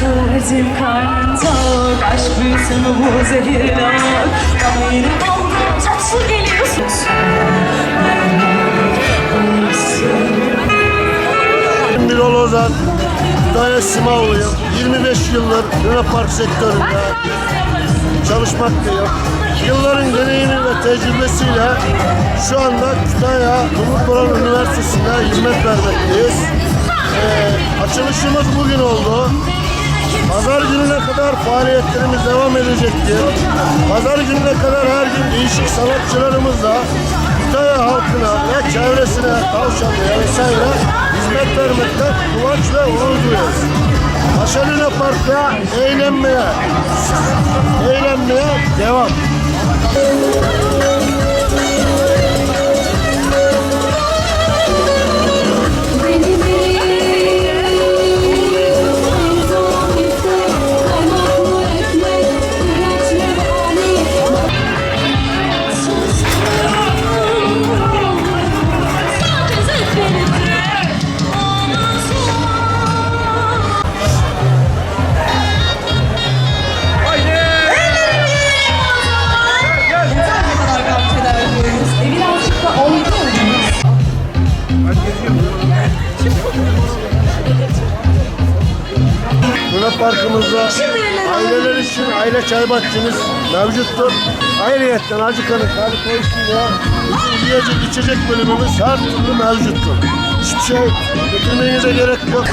Söyledim karnın tok Aşk büyüsün bu zehirli Bana yine baldan tatlı geliyorsun Birol Ozan, Daya Simavlıyım. 25 yıldır Luna Park sektöründe çalışmaktayım. Yılların deneyimi ve tecrübesiyle şu anda Kütahya Umut Boran Üniversitesi'nde hizmet vermekteyiz. Ee, açılışımız bugün oldu. Pazar gününe kadar faaliyetlerimiz devam edecektir. Pazar gününe kadar her gün değişik sanatçılarımızla Kütahya halkına ve çevresine, tavşanlıya vesaire hizmet vermekten kıvanç ve onur duyuyoruz. Paşa Luna Park'ta eğlenmeye, eğlenmeye devam. Luna Parkımızda aileler için aile çay bahçemiz mevcuttur. Ayrıyeten acıkanın koyusuyla bizim yiyecek içecek bölümümüz her türlü mevcuttur. Hiçbir şey getirmenize gerek yok.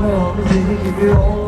Bayağı deli gibi oldu